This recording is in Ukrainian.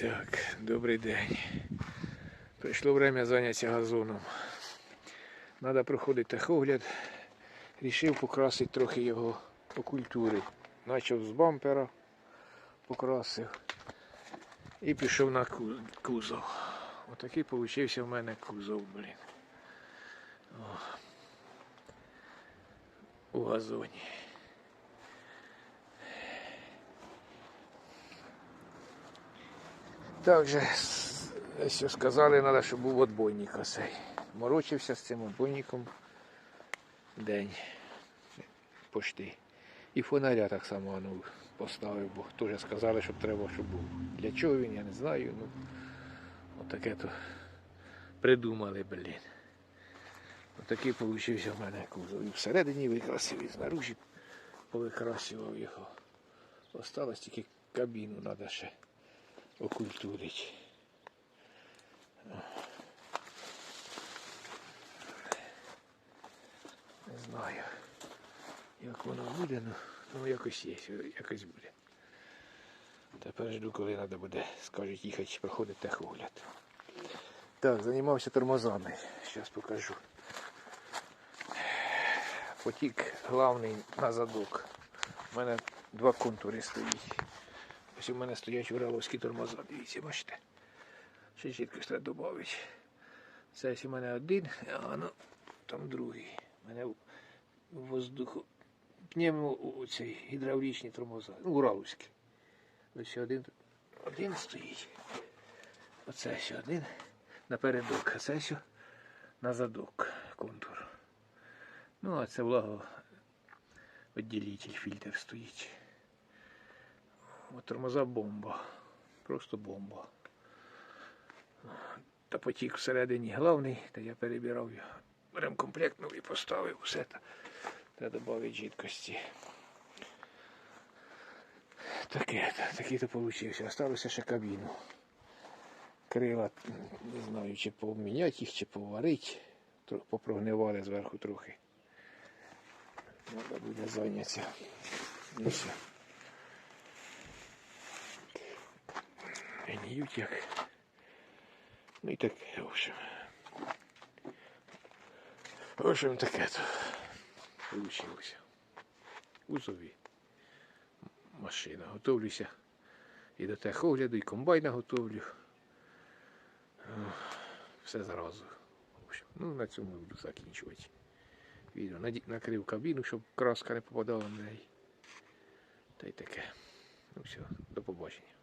Так, добрий день. Прийшло время зайнятися газоном. Треба проходити техогляд. Рішив покрасити трохи його по культурі. Почав з бампера, покрасив. І пішов на кузов. Отакий получився в мене кузов, блін. О. У газоні. Также що сказали, треба, щоб був отбойник осей. Морочився з цим отбойником день пошти. І фонаря так само ну, поставив, бо теж сказали, щоб треба, щоб був. Для чого він, я не знаю. Ну, отаке то придумали, блін. Отакий получився в мене кузов. І всередині викрасив, і знаружі повикрасював його. Осталось тільки кабіну треба ще окультурити. Не знаю, як воно буде, ну, ну якось є, якось буде. Тепер жду, коли треба буде, скажуть, їхати проходити техогляд. Так, займався тормозами. Зараз покажу. Потік главний на задок. У мене два контури стоїть. Ось у мене стоять ураловські тормоза. Дивіться, бачите. Ще чітко треба додати. Це ось у мене один, а ну там другий. У мене воздуху. Пневмо у гідравлічні тормоза. Ну, ураловські. Ось один, один стоїть. Оце ще один напередок, а це ще на задок контур. Ну, а це відділитель, фільтр стоїть. От тормоза бомба. Просто бомба. Та потік всередині главний, та я перебирав його. Ремкомплект новий поставив, все. Та, треба додати жидкості. Таке, такий то получився. Осталося ще кабіну. Крила, не знаю, чи поміняти їх, чи поварити. Попрогнивали зверху трохи. Треба буде зайнятися. Ну все. Гніють як. Ну і таке, в общем. В общем, таке то получилося. Узові машина. Готовлюся і до техогляду, і комбайна готовлю. Все зразу. В общем, ну, на цьому буду закінчувати. Відео накрив кабіну, щоб краска не попадала на неї. Та й таке. Ну все, до побачення.